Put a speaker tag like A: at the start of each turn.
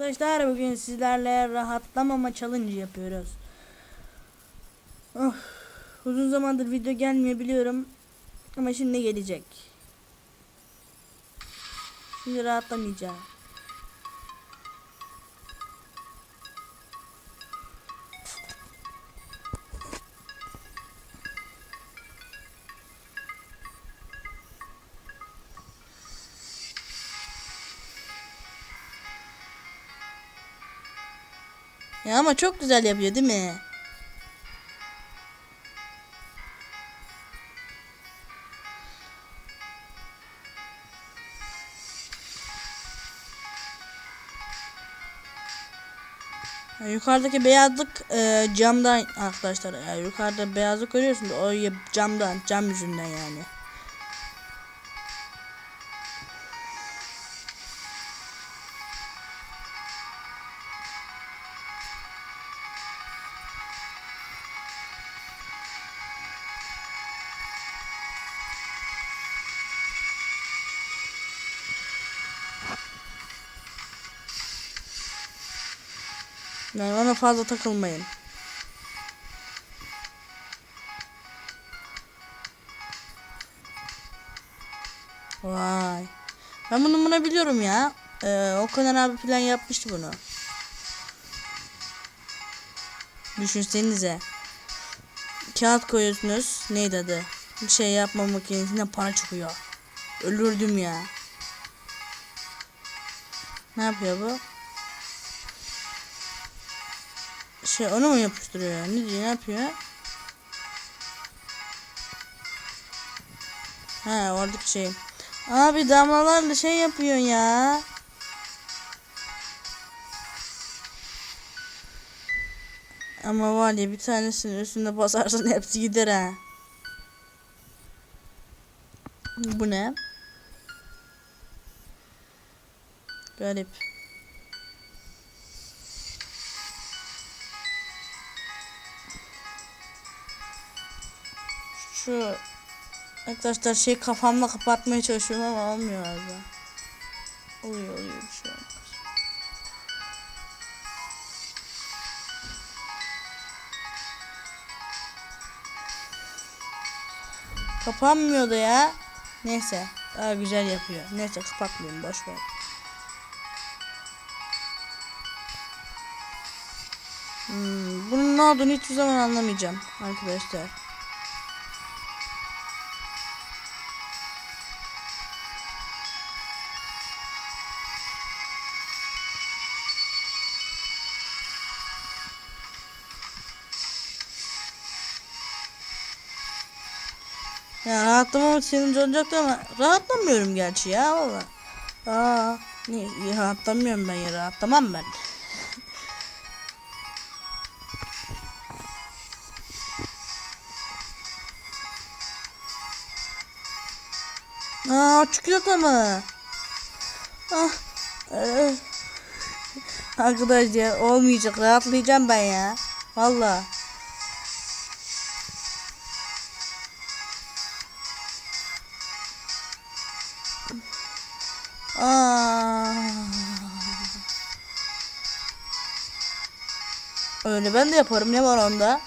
A: Arkadaşlar bugün sizlerle rahatlamama challenge yapıyoruz. Oh, uzun zamandır video gelmiyor biliyorum. Ama şimdi gelecek. Şimdi rahatlamayacağım. Ya ama çok güzel yapıyor değil mi? Ya Yukarıdaki beyazlık e, camdan arkadaşlar. Ya yukarıda beyazlık görüyorsunuz. O camdan, cam yüzünden yani. Yani ona fazla takılmayın. Vay. Ben bunu buna biliyorum ya. Ee, Okan abi falan yapmıştı bunu. Düşünsenize. Kağıt koyuyorsunuz. Neydi adı? Bir şey yapma makinesinden para çıkıyor. Ölürdüm ya. Ne yapıyor bu? Şey onu mu yapıştırıyor? Ne diyor? Ne yapıyor? Ha oradaki şey. Abi damlalarla şey yapıyorsun ya. Ama var ya bir tanesinin üstünde basarsan hepsi gider ha. Bu ne? Garip. Şu arkadaşlar şey kafamla kapatmaya çalışıyorum ama olmuyor galiba. Oluyor oluyor bir şey olmaz. Kapanmıyordu ya. Neyse. Daha güzel yapıyor. Neyse kapatmayayım boş ver. Hmm, bunun ne olduğunu hiçbir zaman anlamayacağım arkadaşlar. Ya rahatlamam senin olacaktı ama rahatlamıyorum gerçi ya valla. Aa, ne, rahatlamıyorum ben ya rahatlamam ben. Aa çikolata mı? Ah. eh. Arkadaş ya olmayacak rahatlayacağım ben ya. Valla. Aa. Öyle ben de yaparım ne var onda?